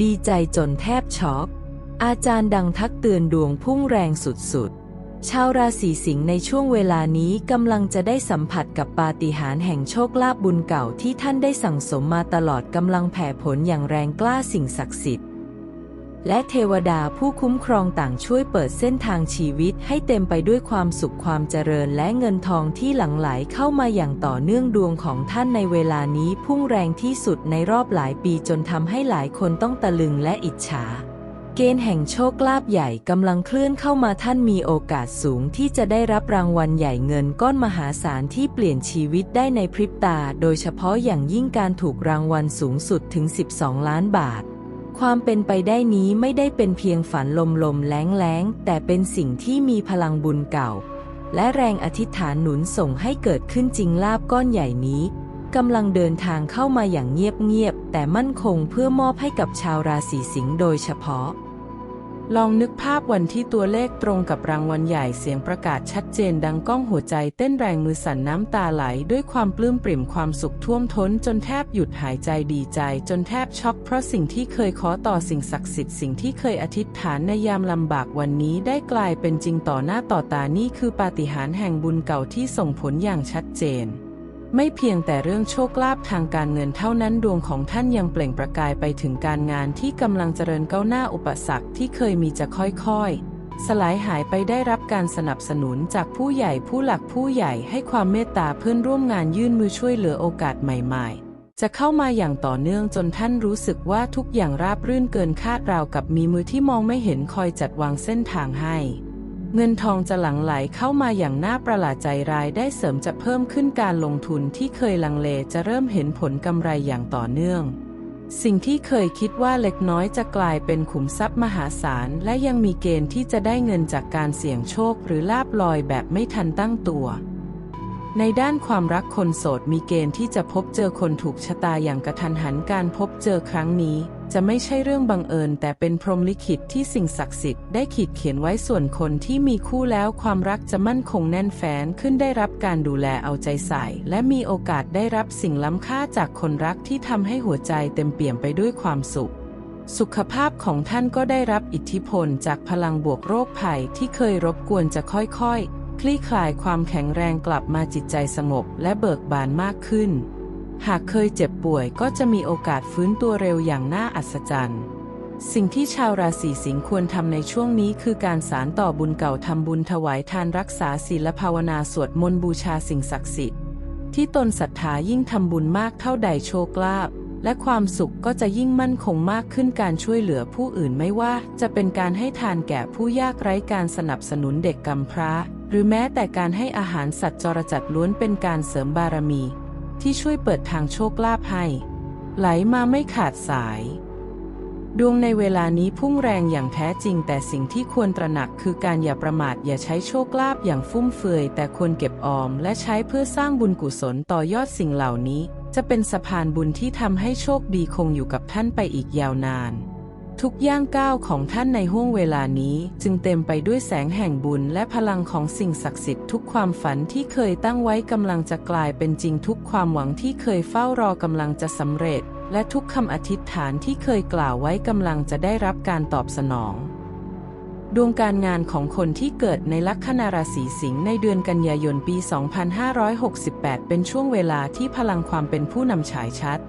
ดีใจจนแทบช็อกอาจารย์ดังทักเตือนดวงพุ่งแรงสุดๆ ชาวราศีสิงห์ในช่วงเวลานี้กำลังจะได้สัมผัสกับปาฏิหาริย์แห่งโชคลาภบุญเก่าที่ท่านได้สั่งสมมาตลอดกำลังแผ่ผลอย่างแรงกล้าสิ่งศักดิ์สิทธิ์ และเทวดาผู้คุ้มครองต่างช่วยเปิดเส้นทางชีวิตให้เต็มไปด้วยความสุขความเจริญและเงินทองที่หลั่งไหลเข้ามาอย่างต่อเนื่องดวงของท่านในเวลานี้พุ่งแรงที่สุดในรอบหลายปีจนทำให้หลายคนต้องตะลึงและอิจฉา เกณฑ์แห่งโชคลาภใหญ่กำลังเคลื่อนเข้ามาท่านมีโอกาสสูงที่จะได้รับรางวัลใหญ่เงินก้อนมหาศาลที่เปลี่ยนชีวิตได้ในพริบตา โดยเฉพาะอย่างยิ่งการถูกรางวัลสูงสุดถึง 12 ล้านบาท ความเป็นไปได้นี้ไม่ได้เป็นเพียงฝันลมๆแล้งๆแต่เป็นสิ่งที่มีพลังบุญเก่า และแรงอธิษฐานหนุนส่งให้เกิดขึ้นจริงลาบก้อนใหญ่นี้กำลังเดินทางเข้ามาอย่างเงียบๆแต่มั่นคงเพื่อมอบให้กับชาวราศีสิงห์โดยเฉพาะ ลองนึกภาพวันที่ตัวเลขตรงกับรางวัลใหญ่เสียงประกาศชัดเจนดังก้องหัวใจเต้นแรงมือสั่นน้ำตาไหล ด้วยความปลื้มปริ่มความสุขท่วมท้น จนแทบหยุดหายใจดีใจ จนแทบช็อกเพราะสิ่งที่เคยขอต่อสิ่งศักดิ์สิทธิ์สิ่งที่เคยอธิษฐานในยามลำบากวันนี้ได้กลายเป็นจริงต่อหน้าต่อตานี่คือปาฏิหาริย์แห่งบุญเก่าที่ส่งผลอย่างชัดเจน ไม่เพียงแต่เรื่องโชคลาภทางการเงินเท่านั้นดวงของท่านยังเปล่งประกายไปถึงการงานที่กำลังเจริญก้าวหน้าอุปสรรคที่เคยมีจะค่อยๆ สลายหายไปได้รับการสนับสนุนจากผู้ใหญ่ผู้หลักผู้ใหญ่ให้ความเมตตาเพื่อนร่วมงานยื่นมือช่วยเหลือโอกาสใหม่ๆ จะเข้ามาอย่างต่อเนื่องจนท่านรู้สึกว่าทุกอย่างราบรื่นเกินคาดราวกับมีมือที่มองไม่เห็นคอยจัดวางเส้นทางให้ เงินทองจะหลั่งไหลเข้ามาอย่างน่าประหลาดใจรายได้เสริมจะเพิ่มขึ้นการลงทุนที่เคยลังเลจะเริ่มเห็นผลกำไรอย่างต่อเนื่อง สิ่งที่เคยคิดว่าเล็กน้อยจะกลายเป็นขุมทรัพย์มหาศาล และยังมีเกณฑ์ที่จะได้เงินจากการเสี่ยงโชคหรือลาบลอยแบบไม่ทันตั้งตัว ในด้านความรักคนโสดมีเกณฑ์ที่จะพบเจอคนถูกชะตาอย่างกระทันหันการพบเจอครั้งนี้ จะไม่ใช่เรื่องบังเอิญ แต่เป็นพรหมลิขิตที่สิ่งศักดิ์สิทธิ์ได้ขีดเขียนไว้ส่วนคนที่มีคู่แล้วความรักจะมั่นคงแน่นแฟ้นขึ้นได้รับการดูแลเอาใจใส่ และมีโอกาสได้รับสิ่งล้ำค่าจากคนรักที่ทำให้หัวใจเต็มเปี่ยมไปด้วยความสุข สุขภาพของท่านก็ได้รับอิทธิพลจากพลังบวกโรคภัยที่เคยรบกวนจะค่อยๆ คลี่คลายความแข็งแรงกลับมาจิตใจสงบและเบิกบานมากขึ้น หากเคยเจ็บป่วยก็จะมีโอกาสฟื้นตัวเร็วอย่างน่าอัศจรรย์ สิ่งที่ชาวราศีสิงห์ควรทำในช่วงนี้คือการสารต่อบุญเก่าทำบุญถวายทานรักษาศีลภาวนาสวดมนต์บูชาสิ่งศักดิ์สิทธิ์ ที่ตนศรัทธายิ่งทำบุญมากเท่าใดโชคลาภและความสุขก็จะยิ่งมั่นคงมากขึ้นการช่วยเหลือผู้อื่นไม่ว่า จะเป็นการให้ทานแก่ผู้ยากไร้การสนับสนุนเด็กกำพร้า หรือแม้แต่การให้อาหารสัตว์จรจัดล้วนเป็นการเสริมบารมี ที่ช่วยเปิดทางโชคลาภให้ ไหลมาไม่ขาดสาย ดวงในเวลานี้พุ่งแรงอย่างแท้จริง แต่สิ่งที่ควรตระหนักคือการอย่าประมาทอย่าใช้โชคลาภอย่างฟุ่มเฟือย แต่ควรเก็บออม และใช้เพื่อสร้างบุญกุศลต่อยอดสิ่งเหล่านี้ จะเป็นสะพานบุญที่ทำให้โชคดีคงอยู่กับท่านไปอีกยาวนาน ทุกย่างก้าวของท่านในห้วงเวลานี้จึงเต็มไปด้วยแสงแห่งบุญและพลังของสิ่งศักดิ์สิทธิ์ทุกความฝันที่เคยตั้งไว้กำลังจะกลายเป็นจริงทุกความหวังที่เคยเฝ้ารอกำลังจะสำเร็จ และทุกคำอธิษฐานที่เคยกล่าวไว้กำลังจะได้รับการตอบสนอง ดวงการงานของคนที่เกิดในลัคนาราศีสิงห์ในเดือนกันยายนปี 2568 เป็นช่วงเวลาที่พลังความเป็นผู้นำฉายชัด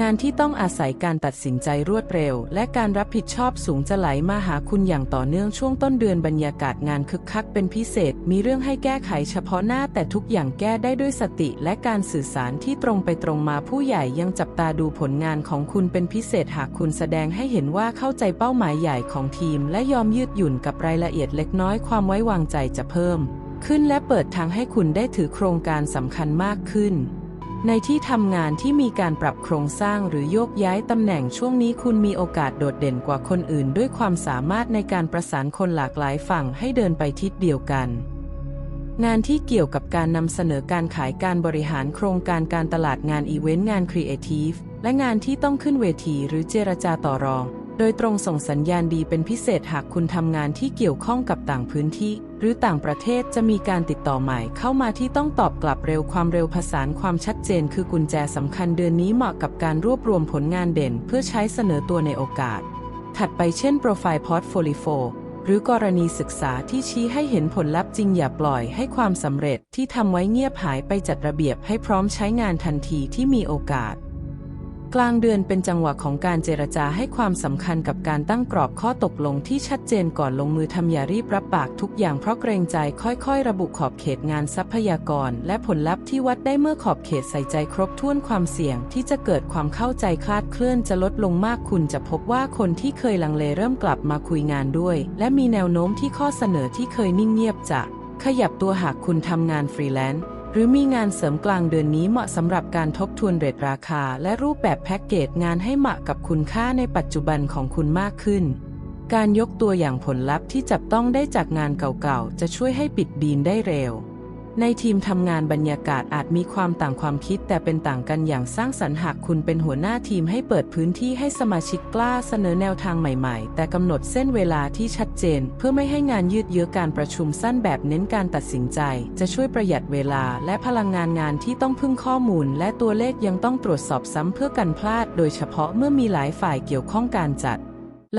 งานที่ต้องอาศัยการตัดสินใจรวดเร็ว และการรับผิดชอบสูงจะไหลมาหาคุณอย่างต่อเนื่องช่วงต้นเดือนบรรยากาศงานคึกคักเป็นพิเศษ มีเรื่องให้แก้ไขเฉพาะหน้าแต่ทุกอย่างแก้ได้ด้วยสติ และการสื่อสารที่ตรงไปตรงมาผู้ใหญ่ยังจับตาดูผลงานของคุณเป็นพิเศษหากคุณแสดงให้เห็นว่าเข้าใจเป้าหมายใหญ่ของทีม และยอมยืดหยุ่นกับรายละเอียดเล็กน้อยความไว้วางใจจะเพิ่ม ขึ้นและเปิดทางให้คุณได้ถือโครงการสำคัญมากขึ้น ในที่ทำงานที่มีการปรับโครงสร้างหรือโยกย้ายตำแหน่งช่วงนี้คุณมีโอกาสโดดเด่นกว่าคนอื่น ด้วยความสามารถในการประสานคนหลากหลายฝั่งให้เดินไปทิศเดียวกัน งานที่เกี่ยวกับการนำเสนอการขายการบริหารโครงการการตลาดงานอีเวนต์งานครีเอทีฟและงานที่ต้องขึ้นเวทีหรือเจรจาต่อรอง โดยตรงส่งสัญญาณดีเป็นพิเศษหากคุณทำงานที่เกี่ยวข้องกับต่างพื้นที่ หรือต่างประเทศจะมีการติดต่อใหม่เข้ามาที่ต้องตอบกลับเร็วความเร็วผสานความชัดเจนคือกุญแจสำคัญเดือนนี้เหมาะกับการรวบรวมผลงานเด่น เพื่อใช้เสนอตัวในโอกาส ถัดไปเช่นโปรไฟล์พอร์ตโฟลิโฟหรือกรณีศึกษาที่ชี้ให้เห็นผลลัพธ์จริงอย่าปล่อยให้ความสำเร็จที่ทำไว้เงียบหายไปจัดระเบียบให้พร้อมใช้งานทันทีที่มีโอกาส กลางเดือนเป็นจังหวะของการเจรจาให้ความสำคัญกับการตั้งกรอบข้อตกลงที่ชัดเจนก่อนลงมือทำอย่ารีบรับปากทุกอย่างเพราะเกรงใจค่อยๆ ระบุขอบเขตงานทรัพยากร และผลลัพธ์ที่วัดได้เมื่อขอบเขตใส่ใจครบถ้วนความเสี่ยงที่จะเกิดความเข้าใจคลาดเคลื่อนจะลดลงมากคุณจะพบว่าคนที่เคยลังเลเริ่มกลับมาคุยงานด้วย และมีแนวโน้มที่ข้อเสนอที่เคยนิ่งเงียบจะขยับตัวหากคุณทำงานฟรีแลนซ์ หรือมีงานเสริมกลางเดือนนี้เหมาะสำหรับการทบทวนเรทราคา และรูปแบบแพ็กเกจงานให้เหมาะกับคุณค่าในปัจจุบันของคุณมากขึ้น การยกตัวอย่างผลลัพธ์ที่จับต้องได้จากงานเก่าๆ จะช่วยให้ปิดบีนได้เร็ว ในทีมทำงานบรรยากาศอาจมีความต่างความคิดแต่เป็นต่างกันอย่างสร้างสรรค์หากคุณเป็นหัวหน้าทีมให้เปิดพื้นที่ให้สมาชิกกล้าเสนอแนวทางใหม่ๆ แต่กำหนดเส้นเวลาที่ชัดเจน เพื่อไม่ให้งานยืดเยื้อการประชุมสั้นแบบเน้นการตัดสินใจ จะช่วยประหยัดเวลาและพลังงานงานที่ต้องพึ่งข้อมูล และตัวเลขยังต้องตรวจสอบซ้ำเพื่อกันพลาด โดยเฉพาะเมื่อมีหลายฝ่ายเกี่ยวข้องการจัด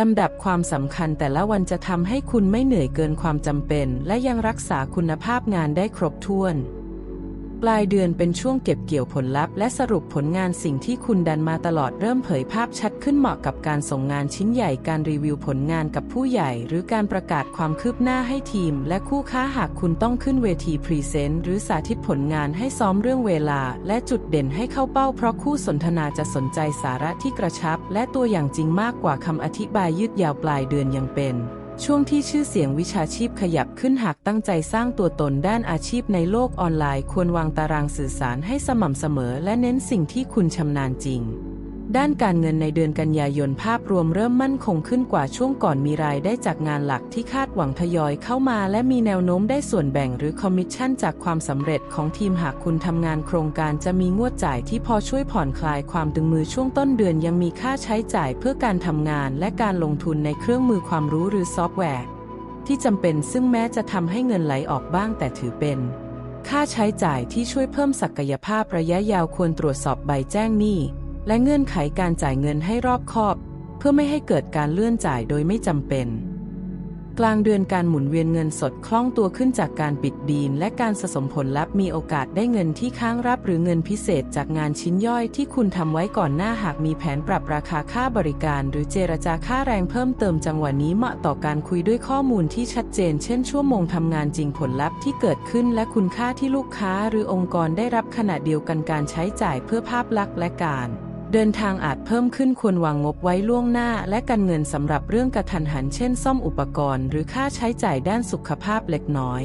ลำดับความสำคัญแต่ละวันจะทำให้คุณไม่เหนื่อยเกินความจำเป็น และยังรักษาคุณภาพงานได้ครบถ้วน ปลายเดือนเป็นช่วงเก็บเกี่ยวผลลัพธ์และสรุปผลงานสิ่งที่คุณดันมาตลอดเริ่มเผยภาพชัดขึ้นเหมาะกับการส่งงานชิ้นใหญ่การรีวิวผลงานกับผู้ใหญ่ หรือการประกาศความคืบหน้าให้ทีม และคู่ค้าหากคุณต้องขึ้นเวทีพรีเซนต์หรือสาธิตผลงานให้ซ้อมเรื่องเวลา และจุดเด่นให้เข้าเป้าเพราะคู่สนทนาจะสนใจสาระที่กระชับ และตัวอย่างจริงมากกว่าคำอธิบายยืดยาวปลายเดือนยังเป็น ช่วงที่ชื่อเสียงวิชาชีพขยับขึ้นหากตั้งใจสร้างตัวตนด้านอาชีพในโลกออนไลน์ ควรวางตารางสื่อสารให้สม่ำเสมอ และเน้นสิ่งที่คุณชำนาญจริง ด้านการเงินในเดือนกันยายนภาพรวมเริ่มมั่นคงขึ้นกว่าช่วงก่อนมีรายได้จากงานหลักที่คาดหวังทยอยเข้ามา และมีแนวโน้มได้ส่วนแบ่งหรือคอมมิชชั่นจากความสำเร็จของทีมหากคุณทำงานโครงการจะมีงวดจ่ายที่พอช่วยผ่อนคลายความตึงมือช่วงต้นเดือนยังมีค่าใช้จ่ายเพื่อการทำงาน และการลงทุนในเครื่องมือความรู้หรือซอฟต์แวร์ ที่จำเป็นซึ่งแม้จะทำให้เงินไหลออกบ้างแต่ถือเป็นค่าใช้จ่ายที่ช่วยเพิ่มศักยภาพระยะยาวควรตรวจสอบใบแจ้งหนี้ และเงื่อนไขการจ่ายเงินให้รอบคอบ เพื่อไม่ให้เกิดการเลื่อนจ่ายโดยไม่จำเป็น กลางเดือนการหมุนเวียนเงินสดคล่องตัวขึ้นจากการปิดบีนและการสะสมผลลัพธ์มีโอกาสได้เงินที่ค้างรับหรือเงินพิเศษจากงานชิ้นย่อยที่คุณทำไว้ก่อนหน้าหากมีแผนปรับราคาค่าบริการ หรือเจรจาค่าแรงเพิ่มเติมจังหวะนี้เหมาะต่อการคุยด้วยข้อมูลที่ชัดเจน เช่น ชั่วโมงทำงานจริงผลลัพธ์ที่เกิดขึ้น และคุณค่าที่ลูกค้าหรือองค์กรได้รับขณะเดียวกันการใช้จ่ายเพื่อภาพลักษณ์และการ เดินทางอาจเพิ่มขึ้นควรวางงบไว้ล่วงหน้า และกันเงินสำหรับเรื่องกระทันหันเช่นซ่อมอุปกรณ์ หรือค่าใช้จ่ายด้านสุขภาพเล็กน้อย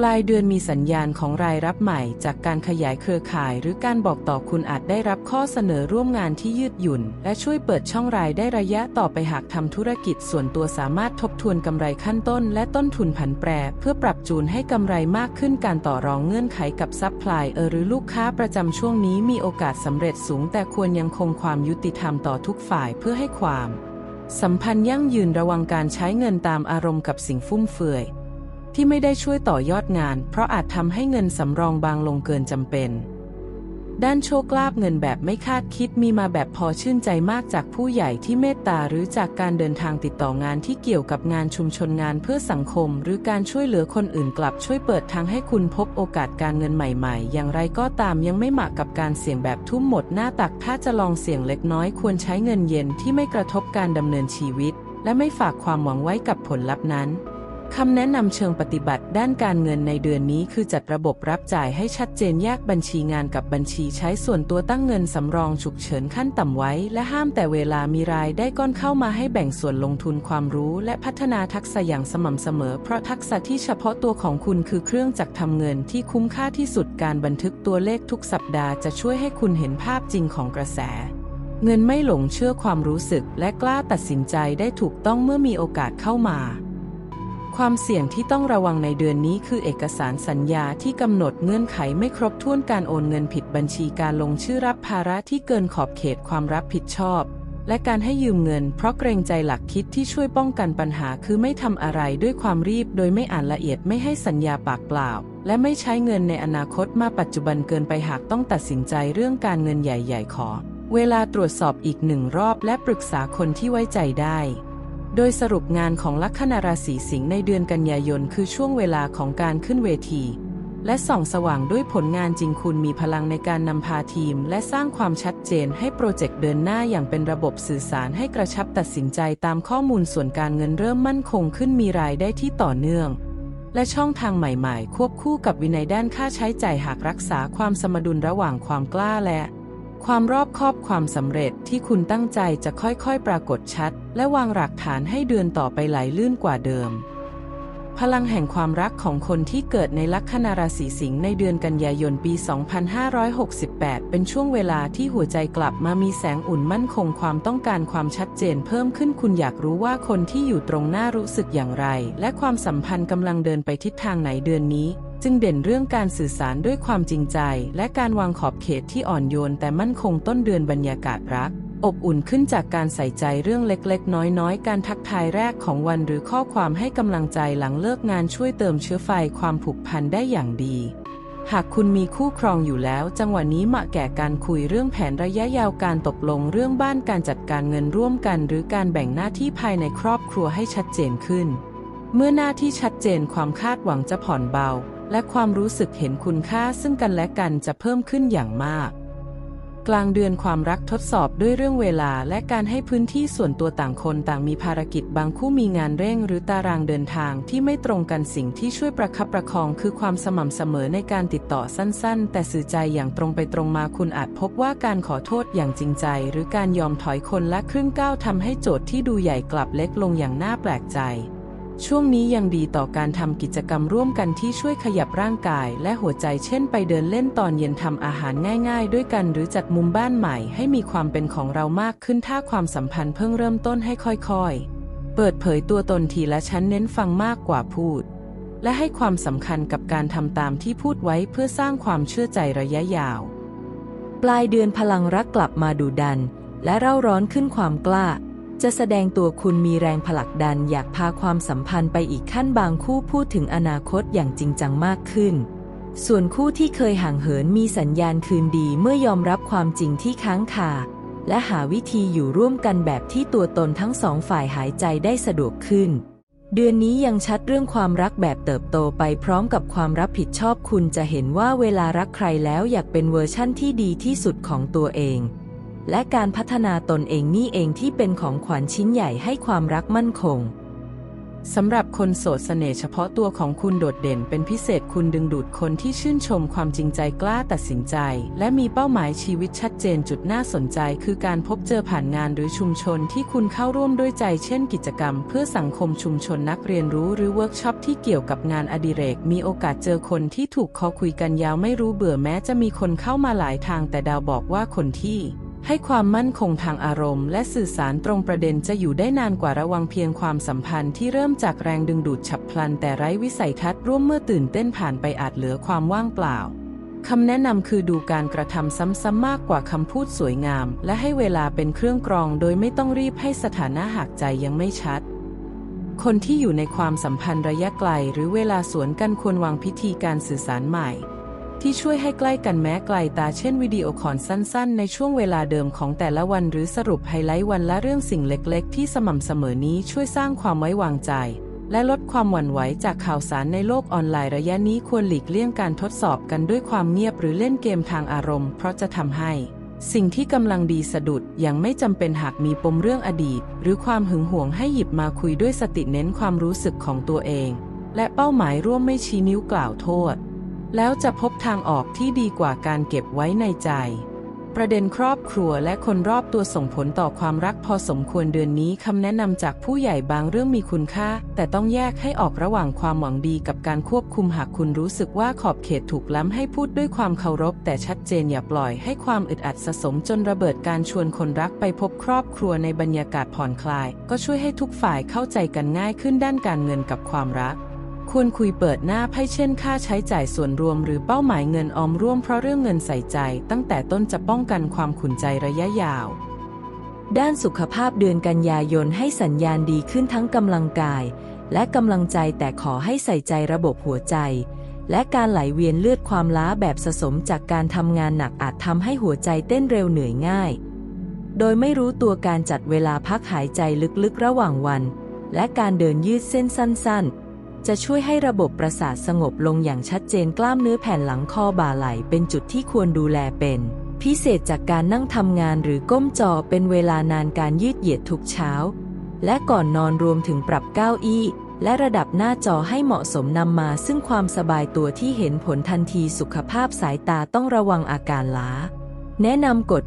ปลายเดือนมีสัญญาณของรายรับใหม่ จากการขยายเครือข่าย หรือการบอกต่อคุณอาจได้รับข้อเสนอร่วมงานที่ยืดหยุ่น และช่วยเปิดช่องรายได้ระยะต่อไปหากทำธุรกิจส่วนตัวสามารถทบทวนกำไรขั้นต้น และต้นทุนผันแปร เพื่อปรับจูนให้กำไรมากขึ้นการต่อรองเงื่อนไขกับซัพพลายเออร์หรือลูกค้าประจำช่วงนี้มีโอกาสสำเร็จสูง แต่ควรยังคงความยุติธรรมต่อทุกฝ่ายเพื่อให้ความ สัมพันธ์ยั่งยืนระวังการใช้เงินตามอารมณ์กับสิ่งฟุ่มเฟือย ที่ไม่ได้ช่วยต่อยอดงาน เพราะอาจทำให้เงินสำรองบางลงเกินจำเป็น ด้านโชคลาภเงินแบบไม่คาดคิดมีมาแบบพอชื่นใจมากจากผู้ใหญ่ที่เมตตาหรือจากการเดินทางติดต่องานที่เกี่ยวกับงานชุมชนงานเพื่อสังคม หรือการช่วยเหลือคนอื่นกลับช่วยเปิดทางให้คุณพบโอกาสการเงินใหม่ๆ อย่างไรก็ตามยังไม่เหมาะกับการเสี่ยงแบบทุ่มหมดหน้าตักถ้าจะลองเสี่ยงเล็กน้อยควรใช้เงินเย็นที่ไม่กระทบการดำเนินชีวิต และไม่ฝากความหวังไว้กับผลลัพธ์นั้น คำแนะนำเชิงปฏิบัติด้านการเงินในเดือนนี้คือจัดระบบรับจ่ายให้ชัดเจนแยกบัญชีงานกับบัญชีใช้ส่วนตัวตั้งเงินสำรองฉุกเฉินขั้นต่ำไว้ และห้ามแต่เวลามีรายได้ก้อนเข้ามาให้แบ่งส่วนลงทุนความรู้ และพัฒนาทักษะอย่างสม่ำเสมอ เพราะทักษะที่เฉพาะตัวของคุณคือเครื่องจักรทำเงินที่คุ้มค่าที่สุดการบันทึกตัวเลขทุกสัปดาห์จะช่วยให้คุณเห็นภาพจริงของกระแสเงินไม่หลงเชื่อความรู้สึกและกล้าตัดสินใจได้ถูกต้องเมื่อมีโอกาสเข้ามา ความเสี่ยงที่ต้องระวังในเดือนนี้คือเอกสารสัญญาที่กำหนดเงื่อนไขไม่ครบถ้วนการโอนเงินผิดบัญชีการลงชื่อรับภาระที่เกินขอบเขตความรับผิดชอบ และการให้ยืมเงิน เพราะเกรงใจหลักคิดที่ช่วยป้องกันปัญหาคือไม่ทำอะไรด้วยความรีบ โดยไม่อ่านละเอียดไม่ให้สัญญาปากเปล่า และไม่ใช้เงินในอนาคตมาปัจจุบันเกินไปหากต้องตัดสินใจเรื่องการเงินใหญ่ ๆ ขอ เวลาตรวจสอบอีกหนึ่งรอบ และปรึกษาคนที่ไว้ใจได้ โดยสรุปงานของลัคนาราศีสิงห์ในเดือนกันยายนคือช่วงเวลาของการขึ้นเวที และส่องสว่างด้วยผลงานจริงคุณมีพลังในการนำพาทีม และสร้างความชัดเจนให้โปรเจกต์เดินหน้าอย่างเป็นระบบสื่อสารให้กระชับตัดสินใจตามข้อมูลส่วนการเงินเริ่มมั่นคงขึ้นมีรายได้ที่ต่อเนื่อง และช่องทางใหม่ ๆ ควบคู่กับวินัยด้านค่าใช้จ่ายหากรักษาความสมดุลระหว่างความกล้าและ ความรอบคอบความสำเร็จที่คุณตั้งใจจะค่อยๆ ปรากฏชัด และวางหลักฐานให้เดือนต่อไปไหลลื่นกว่าเดิม พลังแห่งความรักของคนที่เกิดในลัคนาราศีสิงห์ในเดือนกันยายนปี 2568 เป็นช่วงเวลาที่หัวใจกลับมามีแสงอุ่นมั่นคงความต้องการความชัดเจนเพิ่มขึ้นคุณอยากรู้ว่าคนที่อยู่ตรงหน้ารู้สึกอย่างไร และความสัมพันธ์กำลังเดินไปทิศทางไหนเดือนนี้ จึงเด่นเรื่องการสื่อสารด้วยความจริงใจ และการวางขอบเขตที่อ่อนโยน แต่มั่นคงต้นเดือนบรรยากาศรัก อบอุ่นขึ้นจากการใส่ใจเรื่องเล็กๆ น้อยๆ การทักทายแรกของวันหรือข้อความให้กำลังใจหลังเลิกงานช่วยเติมเชื้อไฟความผูกพันได้อย่างดีหากคุณมีคู่ครองอยู่แล้ว จังหวะนี้เหมาะแก่การคุยเรื่องแผนระยะยาวการตกลงเรื่องบ้านการจัดการเงินร่วมกัน หรือการแบ่งหน้าที่ภายในครอบครัวให้ชัดเจนขึ้น เมื่อหน้าที่ชัดเจนความคาดหวังจะผ่อนเบา และความรู้สึกเห็นคุณค่าซึ่งกันและกันจะเพิ่มขึ้นอย่างมาก กลางเดือนความรักทดสอบด้วยเรื่องเวลาและการให้พื้นที่ส่วนตัวต่างคนต่างมีภารกิจบางคู่มีงานเร่งหรือตารางเดินทางที่ไม่ตรงกันสิ่งที่ช่วยประคับประคองคือความสม่ำเสมอในการติดต่อสั้นๆ แต่สื่อใจอย่างตรงไปตรงมาคุณอาจพบว่าการขอโทษอย่างจริงใจ หรือการยอมถอยคนละครึ่งก้าวทำให้โจทย์ที่ดูใหญ่กลับเล็กลงอย่างน่าแปลกใจ ช่วงนี้ยังดีต่อการทำกิจกรรมร่วมกันที่ช่วยขยับร่างกายและหัวใจเช่นไปเดินเล่นตอนเย็นทำอาหารง่ายๆ ด้วยกันหรือจัดมุมบ้านใหม่ให้มีความเป็นของเรามากขึ้นถ้าความสัมพันธ์เพิ่งเริ่มต้นให้ค่อยๆ เปิดเผยตัวตนทีละชั้นเน้นฟังมากกว่าพูด และให้ความสำคัญกับการทำตามที่พูดไว้เพื่อสร้างความเชื่อใจระยะยาว ปลายเดือนพลังรักกลับมาดุดัน และเร่าร้อนขึ้นความกล้า จะแสดงตัวคุณมีแรงผลักดันอยากพาความสัมพันธ์ไปอีกขั้นบางคู่พูดถึงอนาคตอย่างจริงจังมากขึ้น ส่วนคู่ที่เคยห่างเหินมีสัญญาณคืนดีเมื่อยอมรับความจริงที่ค้างคาและหาวิธีอยู่ร่วมกันแบบที่ตัวตนทั้งสองฝ่ายหายใจได้สะดวกขึ้น เดือนนี้ยังชัดเรื่องความรักแบบเติบโตไปพร้อมกับความรับผิดชอบคุณจะเห็นว่าเวลารักใครแล้วอยากเป็นเวอร์ชั่นที่ดีที่สุดของตัวเอง และการพัฒนาตนเองนี่เองที่เป็นของขวัญชิ้นใหญ่ให้ความรักมั่นคงสำหรับคนโสดเสน่ห์เฉพาะตัวของคุณโดดเด่นเป็นพิเศษคุณดึงดูดคนที่ชื่นชมความจริงใจกล้าตัดสินใจ และมีเป้าหมายชีวิตชัดเจนจุดน่าสนใจ คือการพบเจอผ่านงานหรือชุมชนที่คุณเข้าร่วมด้วยใจ เช่นกิจกรรม เพื่อสังคมชุมชนนักเรียนรู้หรือเวิร์กช็อปที่เกี่ยวกับงานอดิเรก มีโอกาสเจอคนที่ถูกคอคุยกันยาวไม่รู้เบื่อแม้จะมีคนเข้ามาหลายทางแต่ดาวบอกว่าคนที่ ให้ความมั่นคงทางอารมณ์ และสื่อสารตรงประเด็นจะอยู่ได้นานกว่าระวังเพียงความสัมพันธ์ที่เริ่มจากแรงดึงดูดฉับพลัน แต่ไร้วิสัยทัศน์ร่วมเมื่อตื่นเต้นผ่านไปอาจเหลือความว่างเปล่าคำแนะนำคือดูการกระทำซ้ำๆมากกว่าคำพูดสวยงาม และให้เวลาเป็นเครื่องกรองโดยไม่ต้องรีบให้สถานะหากใจยังไม่ชัด คนที่อยู่ในความสัมพันธ์ระยะไกล หรือเวลาสวนกันควรวางพิธีการสื่อสารใหม่ ที่ช่วยให้ใกล้กันแม้ไกลตาเช่นวิดีโอคอลสั้นๆ ในช่วงเวลาเดิมของแต่ละวันหรือสรุปไฮไลท์วันละเรื่องสิ่งเล็กๆ ที่สม่ำเสมอนี้ช่วยสร้างความไว้วางใจ และลดความหวั่นไหวจากข่าวสารในโลกออนไลน์ระยะนี้ควรหลีกเลี่ยงการทดสอบกันด้วยความเงียบหรือเล่นเกมทางอารมณ์ เพราะจะทำให้สิ่งที่กำลังดีสะดุดยังไม่จำเป็นหากมีปมเรื่องอดีต หรือความหึงหวงให้หยิบมาคุยด้วยสติเน้นความรู้สึกของตัวเอง และเป้าหมายร่วมไม่ชี้นิ้วกล่าวโทษ แล้วจะพบทางออกที่ดีกว่าการเก็บไว้ในใจ ประเด็นครอบครัวและคนรอบตัวส่งผลต่อความรักพอสมควรเดือนนี้คำแนะนำจากผู้ใหญ่บางเรื่องมีคุณค่า แต่ต้องแยกให้ออกระหว่างความหวังดีกับการควบคุมหากคุณรู้สึกว่าขอบเขตถูกล้ำให้พูดด้วยความเคารพ แต่ชัดเจนอย่าปล่อยให้ความอึดอัดสะสมจนระเบิดการชวนคนรักไปพบครอบครัวในบรรยากาศผ่อนคลาย ก็ช่วยให้ทุกฝ่ายเข้าใจกันง่ายขึ้นด้านการเงินกับความรัก ควรคุยเปิดหน้าไพ่เช่น ค่าใช้จ่ายส่วนรวมหรือเป้าหมายเงินออมร่วมเพราะเรื่องเงินใส่ใจ ตั้งแต่ต้นจะป้องกันความขุ่นใจระยะยาว ด้านสุขภาพเดือนกันยายนให้สัญญาณดีขึ้นทั้งกำลังกาย และกำลังใจแต่ขอให้ใส่ใจระบบหัวใจ และการไหลเวียนเลือดความล้าแบบสะสมจากการทำงานหนักอาจทำให้หัวใจเต้นเร็วเหนื่อยง่าย โดยไม่รู้ตัวการจัดเวลาพักหายใจลึกๆระหว่างวัน และการเดินยืดเส้นสั้น ๆ จะช่วยให้ระบบประสาทสงบลงอย่างชัดเจนกล้ามเนื้อแผ่นหลังคอบ่าไหล่เป็นจุดที่ควรดูแลเป็น พิเศษจากการนั่งทำงานหรือก้มจอเป็นเวลานานการยืดเหยียดทุกเช้า และก่อนนอนรวมถึงปรับเก้าอี้และระดับหน้าจอให้เหมาะสมนำมา ซึ่งความสบายตัวที่เห็นผลทันทีสุขภาพสายตาต้องระวังอาการล้า แนะนำกด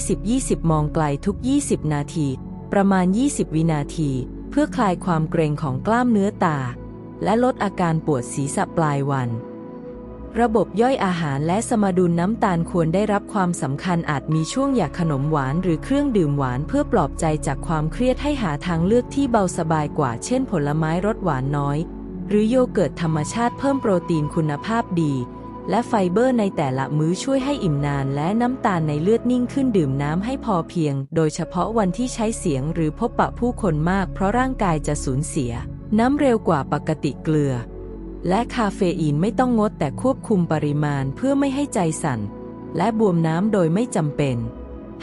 20-20-20 มองไกลทุก 20 นาที ประมาณ 20 วินาที เพื่อคลายความเกร็งของกล้ามเนื้อตา และลดอาการปวดศีรษะปลายวัน ระบบย่อยอาหารและสมดุลน้ำตาลควรได้รับความสำคัญอาจมีช่วงอยากขนมหวานหรือเครื่องดื่มหวานเพื่อปลอบใจจากความเครียดให้หาทางเลือกที่เบาสบายกว่า เช่น ผลไม้รสหวานน้อย หรือโยเกิร์ตธรรมชาติเพิ่มโปรตีนคุณภาพดี และไฟเบอร์ในแต่ละมื้อช่วยให้อิ่มนานและน้ำตาลในเลือดนิ่งขึ้นดื่มน้ำให้พอเพียง โดยเฉพาะวันที่ใช้เสียงหรือพบปะผู้คนมากเพราะร่างกายจะสูญเสีย น้ำเร็วกว่าปกติเกลือ และคาเฟอีนไม่ต้องงดแต่ควบคุมปริมาณเพื่อไม่ให้ใจสั่น และบวมน้ำโดยไม่จำเป็น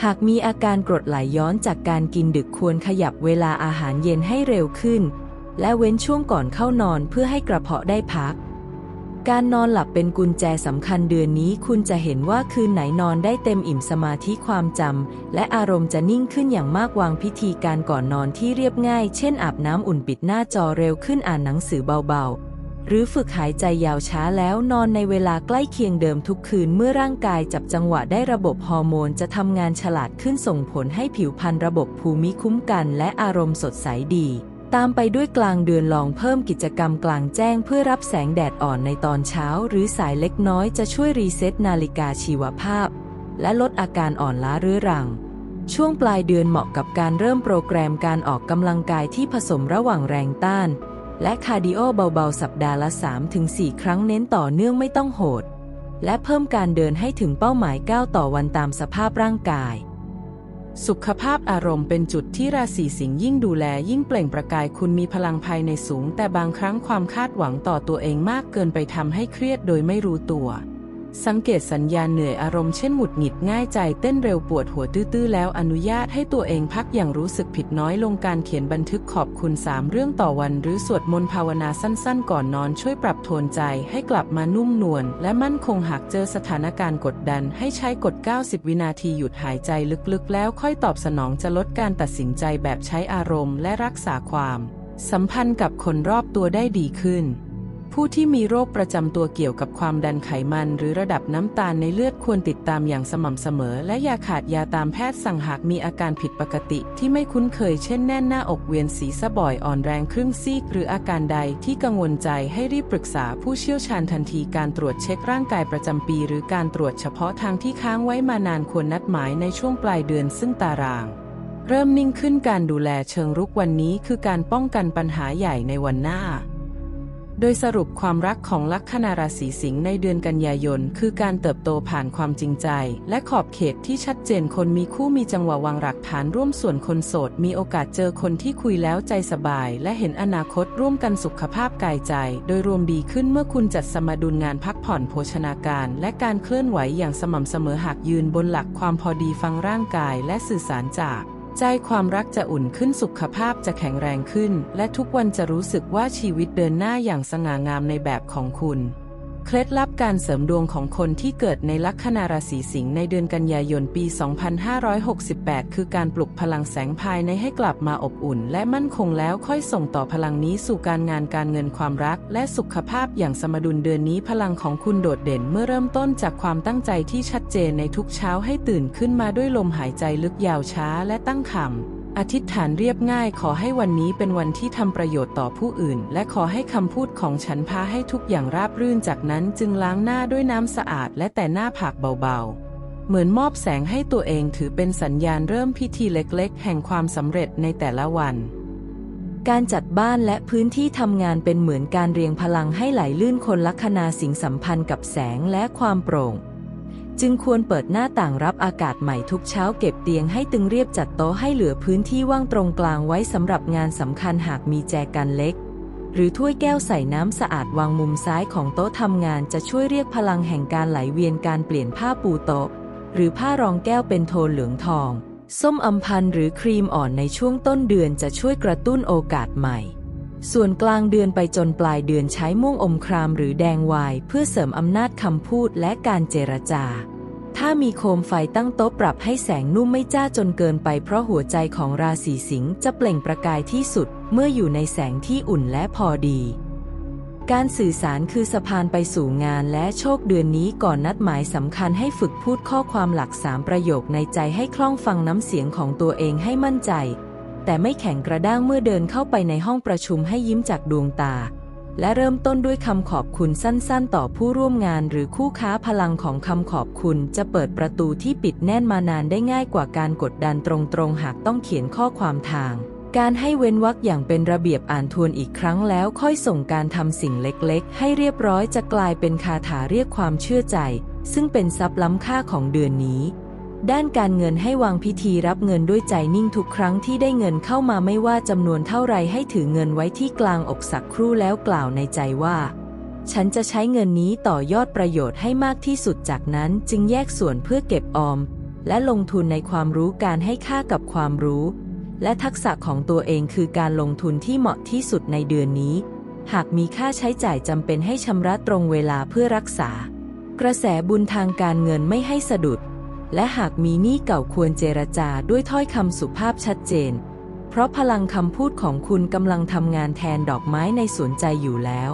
หากมีอาการกรดไหลย้อนจากการกินดึกควรขยับเวลาอาหารเย็นให้เร็วขึ้น และเว้นช่วงก่อนเข้านอนเพื่อให้กระเพาะได้พัก การนอนหลับเป็นกุญแจสำคัญเดือนนี้คุณจะเห็นว่าคืนไหนนอนได้เต็มอิ่มสมาธิความจำและอารมณ์จะนิ่งขึ้นอย่างมากวางพิธีการก่อนนอนที่เรียบง่าย เช่นอาบน้ำอุ่นปิดหน้าจอเร็วขึ้นอ่านหนังสือเบาๆ หรือฝึกหายใจยาวช้าแล้วนอนในเวลาใกล้เคียงเดิมทุกคืนเมื่อร่างกายจับจังหวะได้ระบบฮอร์โมนจะทำงานฉลาดขึ้นส่งผลให้ผิวพรรณระบบภูมิคุ้มกัน และอารมณ์สดใสดี ตามไปด้วยกลางเดือนลองเพิ่มกิจกรรมกลางแจ้งเพื่อรับแสงแดดอ่อนในตอนเช้า หรือสายเล็กน้อยจะช่วยรีเซ็ตนาฬิกาชีวภาพ และลดอาการอ่อนล้าเรื้อรัง ช่วงปลายเดือนเหมาะกับการเริ่มโปรแกรมการออกกำลังกายที่ผสมระหว่างแรงต้าน และคาร์ดิโอเบาๆ สัปดาห์ละ 3-4 ครั้งเน้นต่อเนื่องไม่ต้องโหด และเพิ่มการเดินให้ถึงเป้าหมายก้าวต่อวันตามสภาพร่างกาย สุขภาพอารมณ์เป็นจุดที่ราศีสิงห์ยิ่งดูแลยิ่งเปล่งประกายคุณมีพลังภายในสูง แต่บางครั้งความคาดหวังต่อตัวเองมากเกินไปทำให้เครียดโดยไม่รู้ตัว สังเกตสัญญาณเหนื่อยอารมณ์เช่นหงุดหงิดง่ายใจเต้นเร็วปวดหัวตื้อๆแล้วอนุญาตให้ตัวเองพักอย่างรู้สึกผิดน้อยลงการเขียนบันทึกขอบคุณสามเรื่องต่อวัน หรือสวดมนต์ภาวนาสั้นๆ ก่อนนอนช่วยปรับโทนใจให้กลับมานุ่มนวลและมั่นคงหากเจอสถานการณ์กดดัน ให้ใช้กด 90 วินาทีหยุดหายใจลึกๆ แล้วค่อยตอบสนองจะลดการตัดสินใจแบบใช้อารมณ์ และรักษาความ สัมพันธ์กับคนรอบตัวได้ดีขึ้น ผู้ที่มีโรคประจำตัวเกี่ยวกับความดันไขมัน หรือระดับน้ำตาลในเลือดควรติดตามอย่างสม่ำเสมอ และอย่าขาดยาตามแพทย์สั่งหากมีอาการผิดปกติที่ไม่คุ้นเคยเช่นแน่นหน้าอกเวียนศีรษะบ่อยอ่อนแรงครึ่งซีก หรืออาการใดที่กังวลใจให้รีบปรึกษาผู้เชี่ยวชาญทันทีการตรวจเช็คร่างกายประจำปี หรือการตรวจเฉพาะทางที่ค้างไว้มานานควรนัดหมายในช่วงปลายเดือนซึ่งตาราง เริ่มนิ่งขึ้นการดูแลเชิงรุกวันนี้คือการป้องกันปัญหาใหญ่ในวันหน้า โดยสรุปความรักของลัคนาราศีสิงห์ในเดือนกันยายน คือการเติบโตผ่านความจริงใจ และขอบเขตที่ชัดเจนคนมีคู่มีจังหวะวางหลักฐานร่วมส่วนคนโสด มีโอกาสเจอคนที่คุยแล้วใจสบาย และเห็นอนาคตร่วมกันสุขภาพกายใจ โดยรวมดีขึ้นเมื่อคุณจัดสมดุลงานพักผ่อนโภชนาการ และการเคลื่อนไหวอย่างสม่ำเสมอหากยืนบนหลักความพอดีฟังร่างกายและสื่อสารจาก ใจความรักจะอุ่นขึ้นสุขภาพจะแข็งแรงขึ้น และทุกวันจะรู้สึกว่าชีวิตเดินหน้าอย่างสง่างามในแบบของคุณ เคล็ดลับการเสริมดวงของคนที่เกิดในลัคนาราศีสิงห์ในเดือนกันยายนปี 2568 คือการปลุกพลังแสงภายในให้กลับมาอบอุ่น และมั่นคงแล้วค่อยส่งต่อพลังนี้สู่การงานการเงินความรัก และสุขภาพอย่างสมดุลเดือนนี้พลังของคุณโดดเด่นเมื่อเริ่มต้นจากความตั้งใจที่ชัดเจนในทุกเช้าให้ตื่นขึ้นมาด้วยลมหายใจลึกยาวช้าและตั้งคำ อธิษฐานเรียบง่ายขอให้วันนี้เป็นวันที่ทำประโยชน์ต่อผู้อื่น และขอให้คำพูดของฉันพาให้ทุกอย่างราบรื่นจากนั้นจึงล้างหน้าด้วยน้ำสะอาดและแต่หน้าผากเบาๆ เหมือนมอบแสงให้ตัวเองถือเป็นสัญญาณเริ่มพิธีเล็กๆ แห่งความสำเร็จในแต่ละวัน การจัดบ้านและพื้นที่ทำงานเป็นเหมือนการเรียงพลังให้ไหลลื่นคนลัคนาสิงสัมพันธ์กับแสงและความโปร่ง จึงควรเปิดหน้าต่างรับอากาศใหม่ทุกเช้าเก็บเตียงให้ตึงเรียบจัดโต๊ะให้เหลือพื้นที่ว่างตรงกลางไว้สำหรับงานสำคัญหากมีแจกันเล็ก หรือถ้วยแก้วใส่น้ำสะอาดวางมุมซ้ายของโต๊ะทำงานจะช่วยเรียกพลังแห่งการไหลเวียนการเปลี่ยนผ้าปูโต๊ะ หรือผ้ารองแก้วเป็นโทนเหลืองทอง ส้มอำพันหรือครีมอ่อนในช่วงต้นเดือนจะช่วยกระตุ้นโอกาสใหม่ส่วนกลางเดือนไปจนปลายเดือนใช้ม่วงอมครามหรือแดงวาย เพื่อเสริมอำนาจคำพูดและการเจรจา ถ้ามีโคมไฟตั้งโต๊ะปรับให้แสงนุ่มไม่จ้าจนเกินไปเพราะหัวใจของราศีสิงห์จะเปล่งประกายที่สุด เมื่ออยู่ในแสงที่อุ่นและพอดี การสื่อสารคือสะพานไปสู่งานและโชคเดือนนี้ก่อนนัดหมายสำคัญให้ฝึกพูดข้อความหลักสามประโยคในใจให้คล่องฟังน้ำเสียงของตัวเองให้มั่นใจ แต่ไม่แข็งกระด้างเมื่อเดินเข้าไปในห้องประชุมให้ยิ้มจากดวงตา และเริ่มต้นด้วยคำขอบคุณสั้นๆ ต่อผู้ร่วมงานหรือคู่ค้าพลังของคำขอบคุณ จะเปิดประตูที่ปิดแน่นมานานได้ง่ายกว่าการกดดันตรงๆ หากต้องเขียนข้อความทาง การให้เว้นวรรคอย่างเป็นระเบียบอ่านทวนอีกครั้งแล้วค่อยส่งการทำสิ่งเล็กๆ ให้เรียบร้อยจะกลายเป็นคาถาเรียกความเชื่อใจ ซึ่งเป็นทรัพย์ล้ำค่าของเดือนนี้ ด้านการเงินให้วางพิธีรับเงินด้วยใจนิ่งทุกครั้งที่ได้เงินเข้ามาไม่ว่าจำนวนเท่าไรให้ถือเงินไว้ที่กลางอกสักครู่แล้วกล่าวในใจว่า ฉันจะใช้เงินนี้ต่อยอดประโยชน์ให้มากที่สุดจากนั้นจึงแยกส่วนเพื่อเก็บออม และลงทุนในความรู้การให้ค่ากับความรู้ และทักษะของตัวเองคือการลงทุนที่เหมาะที่สุดในเดือนนี้ หากมีค่าใช้จ่ายจำเป็นให้ชำระตรงเวลาเพื่อรักษา กระแสบุญทางการเงินไม่ให้สะดุด และหากมีหนี้เก่าควรเจรจาด้วยถ้อยคำสุภาพชัดเจน เพราะพลังคำพูดของคุณกำลังทำงานแทนดอกไม้ในสวนใจอยู่แล้ว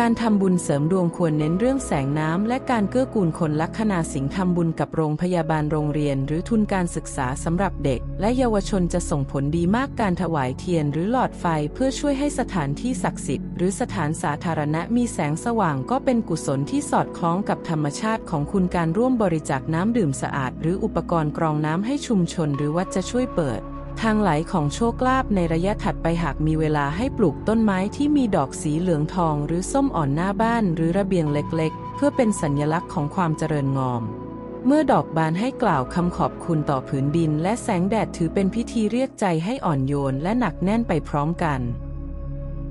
การทำบุญเสริมดวงควรเน้นเรื่องแสงน้ำ และการเกื้อกูลคนลัคนาสิงห์ทำบุญกับโรงพยาบาลโรงเรียน หรือทุนการศึกษาสำหรับเด็ก และเยาวชนจะส่งผลดีมากการถวายเทียนหรือหลอดไฟเพื่อช่วยให้สถานที่ศักดิ์สิทธิ์หรือสถานสาธารณะมีแสงสว่างก็เป็นกุศลที่สอดคล้องกับธรรมชาติของคุณการร่วมบริจาคน้ำดื่มสะอาด หรืออุปกรณ์กรองน้ำให้ชุมชน หรือวัดจะช่วยเปิด ทางไหลของโชคลาภในระยะถัดไปหากมีเวลาให้ปลูกต้นไม้ที่มีดอกสีเหลืองทองหรือส้มอ่อนหน้าบ้านหรือระเบียงเล็กๆ เพื่อเป็นสัญลักษณ์ของความเจริญงอม เมื่อดอกบานให้กล่าวคำขอบคุณต่อผืนดิน และแสงแดดถือเป็นพิธีเรียกใจให้อ่อนโยนและหนักแน่นไปพร้อมกัน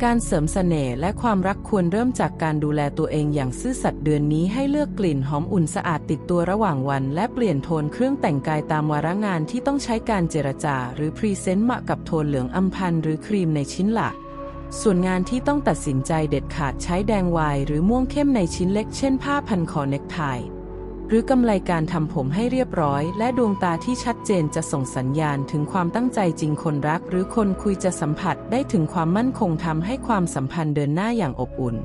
การเสริมเสน่ห์และความรักควรเริ่มจากการดูแลตัวเองอย่างซื่อสัตย์เดือนนี้ให้เลือกกลิ่นหอมอุ่นสะอาดติดตัวระหว่างวัน และเปลี่ยนโทนเครื่องแต่งกายตามวาระงานที่ต้องใช้การเจรจา หรือพรีเซนต์เหมาะกับโทนเหลืองอำพันหรือครีมในชิ้นหลัก ส่วนงานที่ต้องตัดสินใจเด็ดขาดใช้แดงวายหรือม่วงเข้มในชิ้นเล็กเช่นผ้าพันคอเน็กไท รือกำไลการทำผมให้เรียบร้อย และดวงตาที่ชัดเจนจะส่งสัญญาณถึงความตั้งใจจริงคนรัก หรือคนคุยจะสัมผัสได้ถึงความมั่นคงทำให้ความสัมพันธ์เดินหน้าอย่างอบอุ่น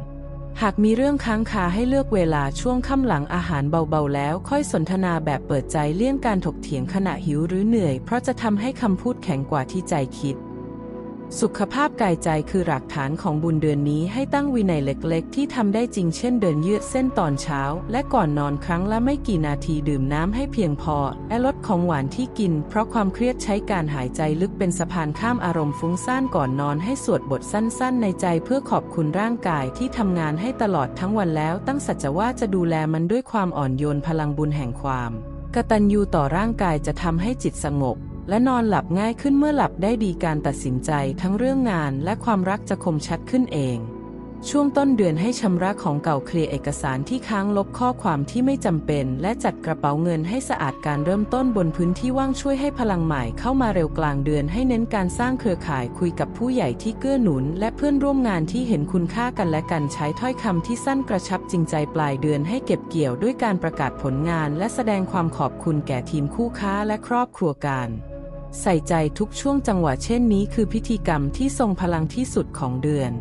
หากมีเรื่องค้างคาให้เลือกเวลาช่วงค่ำหลังอาหารเบาๆแล้ว ค่อยสนทนาแบบเปิดใจเลี่ยงการถกเถียงขณะหิวหรือเหนื่อย เพราะจะทำให้คำพูดแข็งกว่าที่ใจคิด สุขภาพกายใจคือหลักฐานของบุญเดือนนี้ให้ตั้งวินัยเล็กๆ ที่ทำได้จริงเช่นเดินยืดเส้นตอนเช้า และก่อนนอนครั้งละไม่กี่นาทีดื่มน้ำให้เพียงพอ และลดของหวานที่กิน เพราะความเครียดใช้การหายใจลึกเป็นสะพานข้ามอารมณ์ฟุ้งซ่านก่อนนอนให้สวดบทสั้นๆ ในใจเพื่อขอบคุณร่างกายที่ทำงานให้ตลอดทั้งวันแล้ว ตั้งสัจจะว่าจะดูแลมันด้วยความอ่อนโยนพลังบุญแห่งความกตัญญูต่อร่างกายจะทำให้จิตสงบ และนอนหลับง่ายขึ้นเมื่อหลับได้ดีการตัดสินใจทั้งเรื่องงานและความรักจะคมชัดขึ้นเอง ช่วงต้นเดือนให้ชำระของเก่าเคลียร์เอกสารที่ค้างลบข้อความที่ไม่จำเป็น และจัดกระเป๋าเงินให้สะอาดการเริ่มต้นบนพื้นที่ว่างช่วยให้พลังใหม่เข้ามาเร็วกลางเดือนให้เน้นการสร้างเครือข่ายคุยกับผู้ใหญ่ที่เกื้อหนุน และเพื่อนร่วมงานที่เห็นคุณค่ากันและกันใช้ถ้อยคำที่สั้นกระชับจริงใจปลายเดือนให้เก็บเกี่ยวด้วยการประกาศผลงาน และแสดงความขอบคุณแก่ทีมคู่ค้าและครอบครัวการ ใส่ใจทุกช่วงจังหวะเช่นนี้คือพิธีกรรมที่ทรงพลังที่สุดของเดือน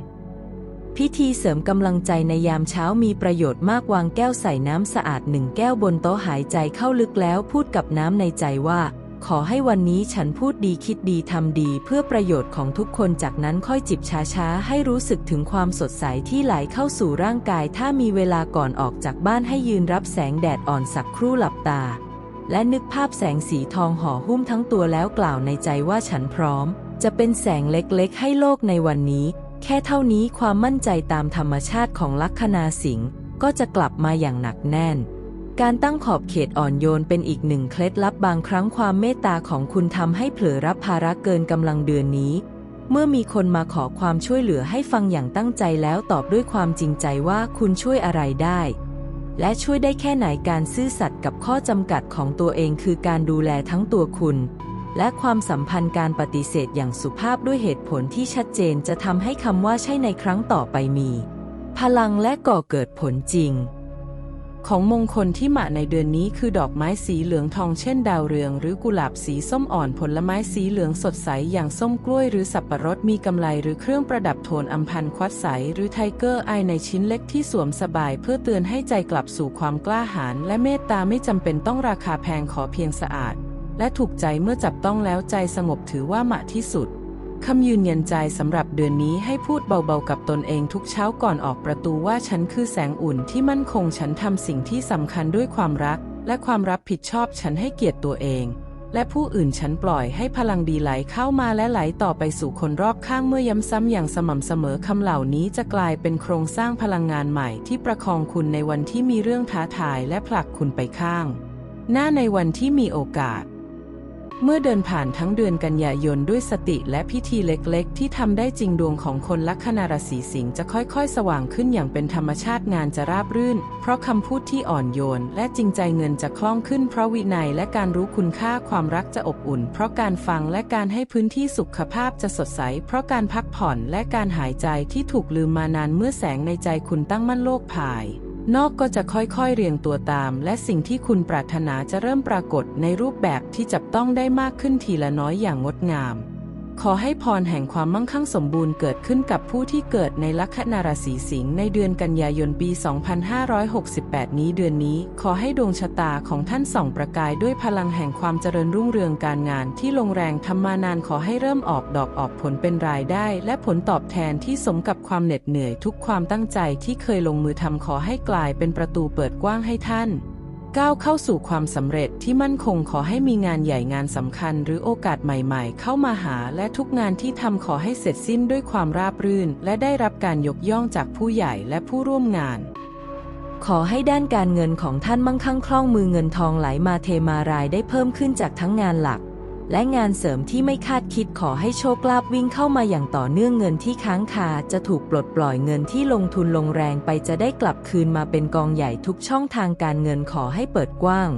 พิธีเสริมกำลังใจในยามเช้ามีประโยชน์มากวางแก้วใส่น้ำสะอาดหนึ่งแก้วบนโต๊ะหายใจเข้าลึกแล้วพูดกับน้ำในใจว่า ขอให้วันนี้ฉันพูดดีคิดดีทำดีเพื่อประโยชน์ของทุกคนจากนั้นค่อยจิบช้าๆให้รู้สึกถึงความสดใสที่ไหลเข้าสู่ร่างกาย ถ้ามีเวลาก่อนออกจากบ้านให้ยืนรับแสงแดดอ่อนสักครู่หลับตา และนึกภาพแสงสีทองห่อหุ้มทั้งตัวแล้วกล่าวในใจว่าฉันพร้อม จะเป็นแสงเล็กๆ ให้โลกในวันนี้ แค่เท่านี้ความมั่นใจตามธรรมชาติของลัคนาสิงห์ก็จะกลับมาอย่างหนักแน่น การตั้งขอบเขตอ่อนโยนเป็นอีกหนึ่งเคล็ดลับบางครั้งความเมตตาของคุณทำให้เผลอรับภาระเกินกำลังเดือนนี้ เมื่อมีคนมาขอความช่วยเหลือให้ฟังอย่างตั้งใจแล้วตอบด้วยความจริงใจว่าคุณช่วยอะไรได้ และช่วยได้แค่ไหนการซื่อสัตย์กับข้อจำกัดของตัวเองคือการดูแลทั้งตัวคุณ และความสัมพันธ์การปฏิเสธอย่างสุภาพด้วยเหตุผลที่ชัดเจนจะทำให้คำว่าใช่ในครั้งต่อไปมี พลังและก่อเกิดผลจริง ของมงคลที่มาในเดือนนี้คือดอกไม้สีเหลืองทองเช่นดาวเรือง หรือกุหลาบสีส้มอ่อนผลไม้สีเหลืองสดใสอย่างส้มกล้วยหรือสับปะรดมีกำไลหรือเครื่องประดับโทนอัมพันควัดใสหรือไทเกอร์ไอในชิ้นเล็กที่สวมสบาย เพื่อเตือนให้ใจกลับสู่ความกล้าหาญและเมตตาไม่จำเป็นต้องราคาแพงขอเพียงสะอาด และถูกใจเมื่อจับต้องแล้วใจสงบถือว่าเหมาะที่สุด คำยืนยันใจสำหรับเดือนนี้ให้พูดเบาๆกับตนเองทุกเช้าก่อนออกประตูว่าฉันคือแสงอุ่นที่มั่นคงฉันทำสิ่งที่สำคัญด้วยความรัก และความรับผิดชอบฉันให้เกียรติตัวเอง และผู้อื่นฉันปล่อยให้พลังดีไหลเข้ามาและไหลต่อไปสู่คนรอบข้างเมื่อย้ำซ้ำอย่างสม่ำเสมอคำเหล่านี้จะกลายเป็นโครงสร้างพลังงานใหม่ที่ประคองคุณในวันที่มีเรื่องท้าทายและผลักคุณไปข้าง หน้าในวันที่มีโอกาส เมื่อเดินผ่านทั้งเดือนกันยายนด้วยสติและพิธีเล็กๆ ที่ทำได้จริงดวงของคนลัคนาราศีสิงห์จะค่อยๆ สว่างขึ้นอย่างเป็นธรรมชาติงานจะราบรื่น เพราะคำพูดที่อ่อนโยน และจริงใจเงินจะคล่องขึ้นเพราะวินัยและการรู้คุณค่าความรักจะอบอุ่น เพราะการฟังและการให้พื้นที่สุขภาพจะสดใส เพราะการพักผ่อนและการหายใจที่ถูกลืมมานานเมื่อแสงในใจคุณตั้งมั่นโลกภาย นอกก็จะค่อยๆเรียงตัวตาม และสิ่งที่คุณปรารถนาจะเริ่มปรากฏในรูปแบบที่จับต้องได้มากขึ้นทีละน้อยอย่างงดงาม ขอให้พรแห่งความมั่งคั่งสมบูรณ์เกิดขึ้นกับผู้ที่เกิดในลัคนาราศีสิงห์ในเดือนกันยายนปี 2568 นี้เดือนนี้ ขอให้ดวงชะตาของท่านส่องประกายด้วยพลังแห่งความเจริญรุ่งเรืองการงานที่ลงแรงทำมานานขอให้เริ่มออกดอกออกผลเป็นรายได้ และผลตอบแทนที่สมกับความเหน็ดเหนื่อยทุกความตั้งใจที่เคยลงมือทำขอให้กลายเป็นประตูเปิดกว้างให้ท่าน ก้าวเข้าสู่ความสำเร็จที่มั่นคงขอให้มีงานใหญ่งานสำคัญ หรือโอกาสใหม่ๆ เข้ามาหา และทุกงานที่ทำขอให้เสร็จสิ้นด้วยความราบรื่น และได้รับการยกย่องจากผู้ใหญ่และผู้ร่วมงาน ขอให้ด้านการเงินของท่านมั่งคั่งคล่องมือเงินทองไหลมาเทมารายได้เพิ่มขึ้นจากทั้งงานหลัก และงานเสริมที่ไม่คาดคิดขอให้โชคลาภวิ่งเข้ามาอย่างต่อเนื่องเงินที่ค้างคาจะถูกปลดปล่อยเงินที่ลงทุนลงแรงไปจะได้กลับคืนมาเป็นกองใหญ่ทุกช่องทางการเงินขอให้เปิดกว้าง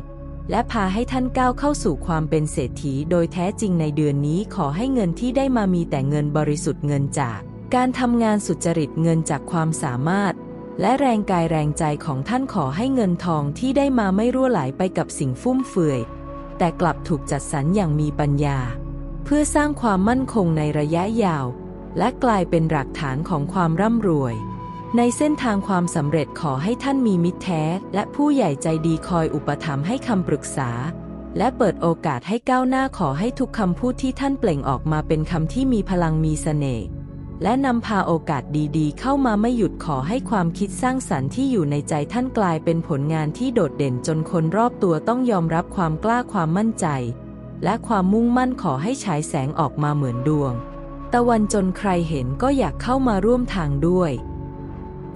และพาให้ท่านก้าวเข้าสู่ความเป็นเศรษฐีโดยแท้จริงในเดือนนี้ขอให้เงินที่ได้มามีแต่เงินบริสุทธิ์เงินจาก การทำงานสุจริตเงินจากความสามารถและแรงกายแรงใจของท่านขอให้เงินทองที่ได้มาไม่รั่วไหลไปกับสิ่งฟุ่มเฟือย แต่กลับถูกจัดสรรอย่างมีปัญญา เพื่อสร้างความมั่นคงในระยะยาว และกลายเป็นหลักฐานของความร่ำรวย ในเส้นทางความสำเร็จขอให้ท่านมีมิตรแท้ และผู้ใหญ่ใจดีคอยอุปถัมภ์ให้คำปรึกษา และเปิดโอกาสให้ก้าวหน้าขอให้ทุกคำพูดที่ท่านเปล่งออกมาเป็นคำที่มีพลังมีเสน่ห์ และนำพาโอกาสดีๆ เข้ามาไม่หยุดขอให้ความคิดสร้างสรรค์ที่อยู่ในใจท่านกลายเป็นผลงานที่โดดเด่นจนคนรอบตัวต้องยอมรับความกล้าความมั่นใจ และความมุ่งมั่นขอให้ฉายแสงออกมาเหมือนดวง ตะวันจนใครเห็นก็อยากเข้ามาร่วมทางด้วย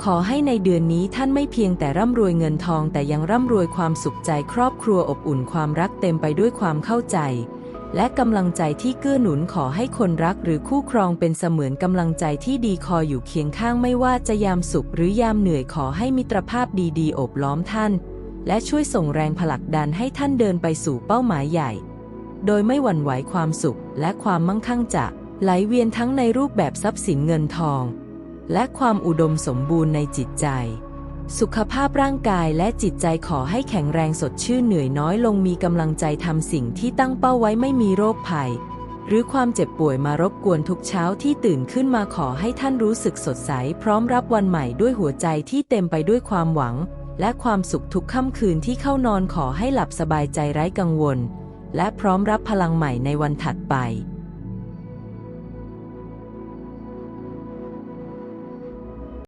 ขอให้ในเดือนนี้ท่านไม่เพียงแต่ร่ำรวยเงินทองแต่ยังร่ำรวยความสุขใจครอบครัวอบอุ่นความรักเต็มไปด้วยความเข้าใจ และกำลังใจที่เกื้อหนุนขอให้คนรักหรือคู่ครองเป็นเสมือนกำลังใจที่ดีคอยอยู่เคียงข้างไม่ว่าจะยามสุขหรือยามเหนื่อยขอให้มิตรภาพดีๆ โอบล้อมท่าน และช่วยส่งแรงผลักดันให้ท่านเดินไปสู่เป้าหมายใหญ่ โดยไม่หวั่นไหวความสุขและความมั่งคั่งจะไหลเวียนทั้งในรูปแบบทรัพย์สินเงินทอง และความอุดมสมบูรณ์ในจิตใจ สุขภาพร่างกายและจิตใจขอให้แข็งแรงสดชื่นเหนื่อยน้อยลงมีกำลังใจทำสิ่งที่ตั้งเป้าไว้ไม่มีโรคภัย หรือความเจ็บป่วยมารบกวนทุกเช้าที่ตื่นขึ้นมาขอให้ท่านรู้สึกสดใส พร้อมรับวันใหม่ด้วยหัวใจที่เต็มไปด้วยความหวัง และความสุขทุกค่ำคืนที่เข้านอนขอให้หลับสบายใจไร้กังวล และพร้อมรับพลังใหม่ในวันถัดไป